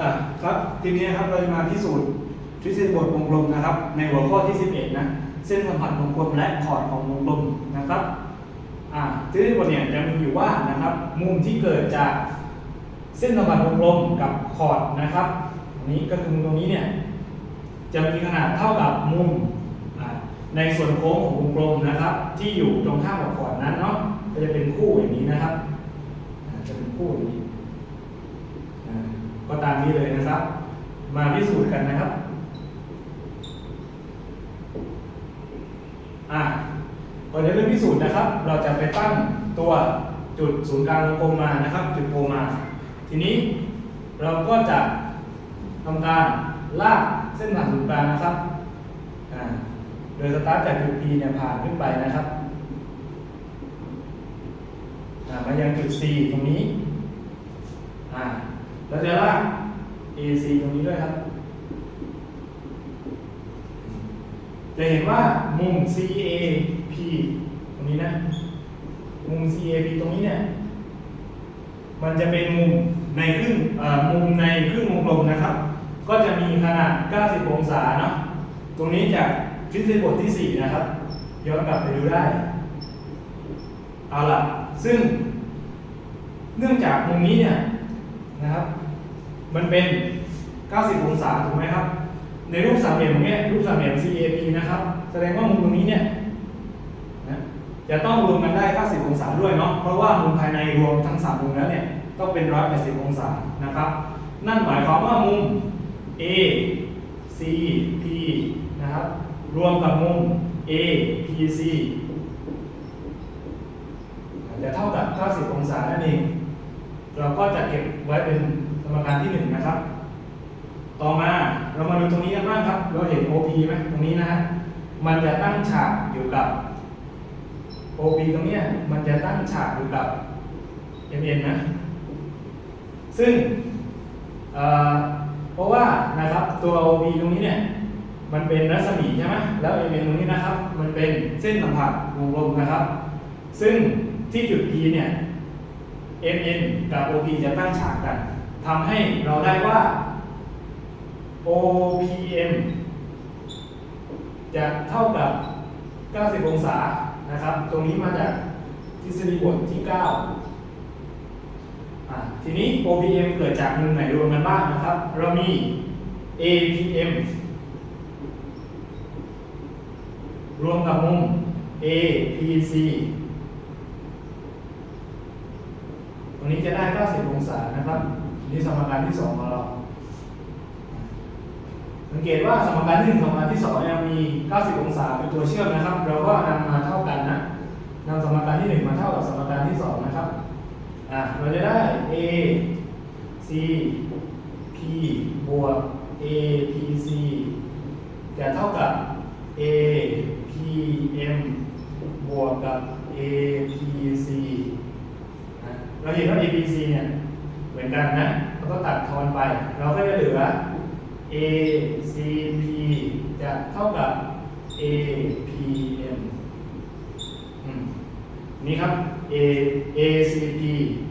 อะครับทีนี้ครับเราจะมาพิสูจน์ทฤษฎีบทวงกลมนะครับ ในหัวข้อที่ 11 นะ เส้นสัมผัสวงกลมและขอดของวงกลมนะครับอ่าทฤษฎีบทเนี่ยจะมีอยู่ว่านะครับ มุมที่เกิดจากเส้นสัมผัสวงกลมกับขอดนะครับอันนี้ก็คือมุมตรงนี้เนี่ยจะมีขนาดเท่ากับมุมในส่วนโค้งของวงกลมนะครับ ที่อยู่ตรงข้ามกับขอดนั้นเนาะก็จะเป็นคู่อย่างนี้นะครับจะเป็นคู่อย่างนี้ ก็ตามนี้เลยนะครับ มาพิสูจน์กันนะครับอ่าก่อนจะเริ่มพิสูจน์นะครับ เราจะไปตั้งตัวจุดศูนย์กลางวงกลมมานะครับ จุดโพมา ทีนี้เราก็จะทำการลากเส้นผ่านศูนย์กลางนะครับอ่าโดยสตาร์ทจากจุด P เนี่ยผ่านขึ้นไปนะครับอ่ามายังจุด C ตรงนี้ เราจะลาก AC ตรงนี้ด้วยครับ จะเห็นว่ามุม CAP ตรงนี้นะ มุม CAP ตรงนี้เนี่ย มันจะเป็นมุมในครึ่งมุมในครึ่งวงกลมนะครับ ก็จะมีขนาด 90 องศาเนาะ ตรงนี้จากทฤษฎีบทที่ 4 นะครับ ย้อนกลับไปดูได้ เอาล่ะ ซึ่ง เนื่องจากมุมนี้เนี่ย มันเป็น 90 องศาถูกไหมครับ ในรูปสามเหลี่ยมตรงเนี้ยรูปสามเหลี่ยม CAP นะครับ แสดงว่ามุมตรงนี้เนี่ยนะจะต้องรวมกันได้ 90 องศาด้วยเนาะเพราะว่ามุมภายในรวมทั้ง 3 มุมแล้วเนี่ยต้องเป็น 180 องศานะครับ นั่นหมายความว่ามุม A C P นะครับ รวมกับมุม A P C จะเท่ากับ 90 องศานั่นเอง เราก็จะเก็บไว้เป็น สมการที่1นะครับ ต่อมาเรามาดูตรงนี้กันบ้างครับ เราเห็น OP ไหมตรงนี้นะฮะ มันจะตั้งฉากอยู่กับ OP ตรงนี้มันจะตั้งฉากอยู่กับ MN นะ ซึ่งเเพราะว่านะครับตัว OP ตรงนี้เนี่ยมันเป็นรัศมีใช่ไหมแล้ว MN ตรงนี้นะครับ มันเป็นเส้นสัมผัสวงกลมนะครับ ซึ่งที่จุด P เนี่ย MN กับ OP จะตั้งฉากกัน ทำให้เราได้ว่า OPM จะเท่ากับ 90 องศานะครับ ตรงนี้มาจากทฤษฎีบทที่9อะทีนี้ OPM เกิดจากมุมไหนรวมกันบ้างนะครับ เรามี APM รวมกับมุม APC ตรงนี้จะได้ 90 องศานะครับ นี่สมการที่2ของเรา สังเกตว่าสมการที่1สมการที่2เนี่ยมี 90 องศาเป็นตัวเชื่อมนะครับ เราก็นำมาเท่ากันนะนำสมการที่1มาเท่ากับสมการที่2นะครับ อะเราจะได้ a c p บวก a p c จะเท่ากับ a p m บวกกับ a p c เราเห็นว่า a p c เนี่ย เหมือนกันนะแล้วก็ตัดทอนไป เราก็จะเหลือ a c p จะเท่ากับ a p m อืมนี่ครับ a a c p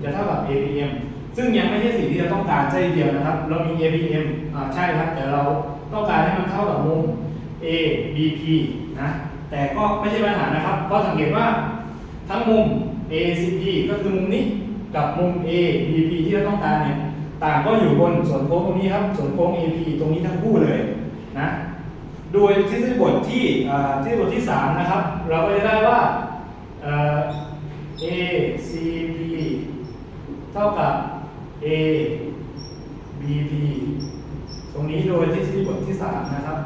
จะเท่ากับ a p m ซึ่งยังไม่ใช่สิ่งที่เราต้องการใช่เดียวนะครับ เรามี a p m อ่าใช่ครับ แต่เราต้องการให้มันเท่ากับมุม a b p นะ แต่ก็ไม่ใช่ปัญหานะครับ เพราะสังเกตว่าทั้งมุม a c p ก็คือมุมนี้ กับมุม a b p ที่เราต้องการเนี่ยต่างก็อยู่บนส่วนโค้งตรงนี้ครับส่วนโค้ง AP ตรงนี้ทั้งคู่เลยนะโดยทฤษฎีบทที่ทฤษฎีบทที่ 3 นะครับ เราก็จะได้ว่าเอ่อ ACP เท่ากับ ABP ตรงนี้โดยทฤษฎีบทที่ 3 นะครับ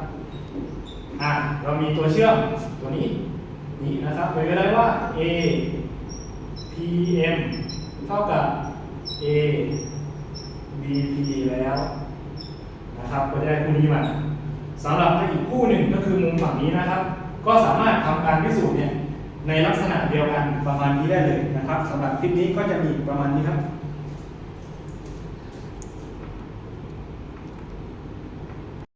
อะเรามีตัวเชื่อมตัวนี้นี่นะครับเราจะได้ว่า APM เท่ากับ A BP แล้วนะครับก็จะได้คู่นี้มาสำหรับอีกคู่หนึ่งก็คือมุมฝั่งนี้นะครับ ก็สามารถทำการพิสูจน์เนี่ยในลักษณะเดียวกันประมาณนี้ได้เลยนะครับสำหรับคลิปนี้ก็จะมีประมาณนี้ครับ